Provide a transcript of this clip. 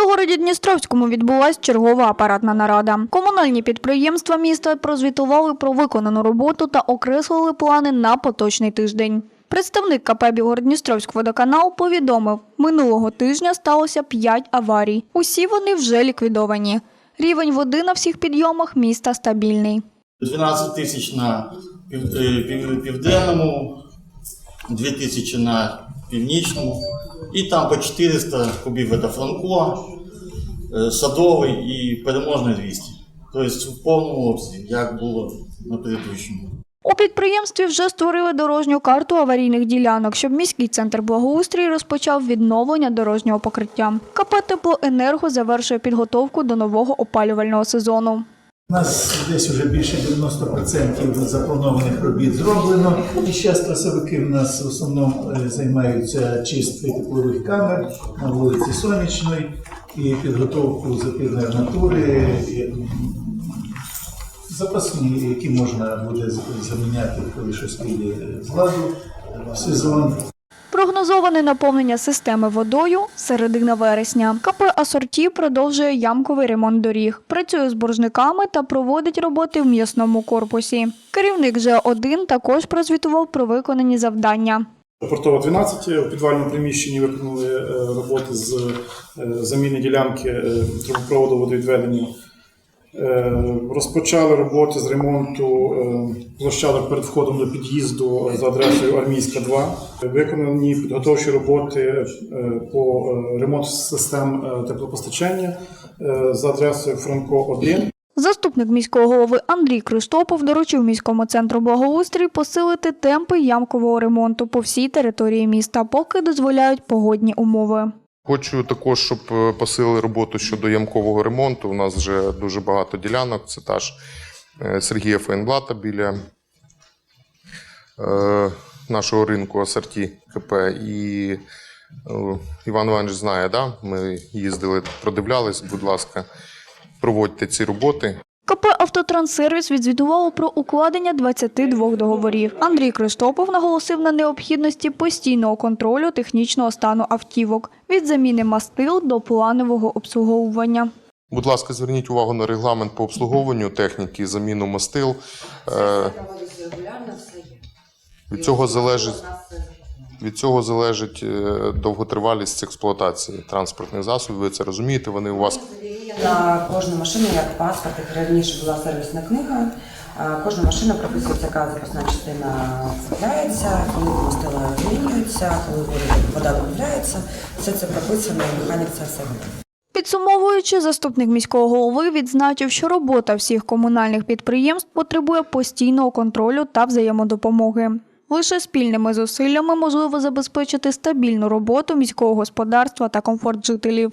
Ужгороді Дністровському відбулась чергова апаратна нарада. Комунальні підприємства міста прозвітували про виконану роботу та окреслили плани на поточний тиждень. Представник КП Білгород-Дністровськ водоканал повідомив, минулого тижня сталося 5 аварій. Усі вони вже ліквідовані. Рівень води на всіх підйомах міста стабільний. 12 тисяч на е, південному, 2 тисячі на північному, і там по 400 кубів це Франко, е, Садовий і переможний 200. Тобто в повному обсязі, як було на предыдущому. У підприємстві вже створили дорожню карту аварійних ділянок, щоб міський центр благоустрій розпочав відновлення дорожнього покриття. КП «Теплоенерго» завершує підготовку до нового опалювального сезону. У нас десь вже більше 90% запланованих робіт зроблено. І зараз красовики в нас в основному е, займаються чисткою теплових камер на вулиці Сонячної і підготовку запірної арматури, запасні, які можна буде заміняти, коли щось піде з ладу в сезон. Прогнозоване наповнення системи водою середина вересня. КП «Асорті» продовжує ямковий ремонт доріг, працює з боржниками та проводить роботи в м'ясному корпусі. Керівник Ж1 також прозвітував про виконані завдання. Портова 12 у підвальному приміщенні виконали е, роботи з е, заміни ділянки е, трубопроводу водовідведення. Е, Розпочали роботи з ремонту е, площадок перед входом до під'їзду за адресою Армійська 2. Виконані підготовчі роботи е, по ремонту систем теплопостачання за адресою Франко 1. Заступник міського голови Андрій Криштопов доручив міському центру благоустрій посилити темпи ямкового ремонту по всій території міста, поки дозволяють погодні умови. Хочу також, щоб е, посилили роботу щодо ямкового ремонту. У нас вже дуже багато ділянок. Це та ж е, Сергія Фейнблата біля е, нашого ринку Асорті КП. І Іван Іванович знає, да? ми їздили, продивлялись, будь ласка, проводьте ці роботи. КП «Автотранссервіс» відзвітувало про укладення 22 договорів. Андрій Криштопов наголосив на необхідності постійного контролю технічного стану автівок від заміни мастил до планового обслуговування. Будь ласка, зверніть увагу на регламент по обслуговуванню техніки, заміну мастил. Е. Від цього залежить Від цього залежить е, довготривалість експлуатації транспортних засобів. Ви це розумієте? Вони у вас на кожну машину, як паспорт, як раніше була сервісна книга. Кожна машина прописується, яка запасна частина цепляється, коли мастила змінюються, коли вода додається. Все це прописано, механік це все робить. Підсумовуючи, заступник міського голови відзначив, що робота всіх комунальних підприємств потребує постійного контролю та взаємодопомоги. Лише спільними зусиллями можливо забезпечити стабільну роботу міського господарства та комфорт жителів.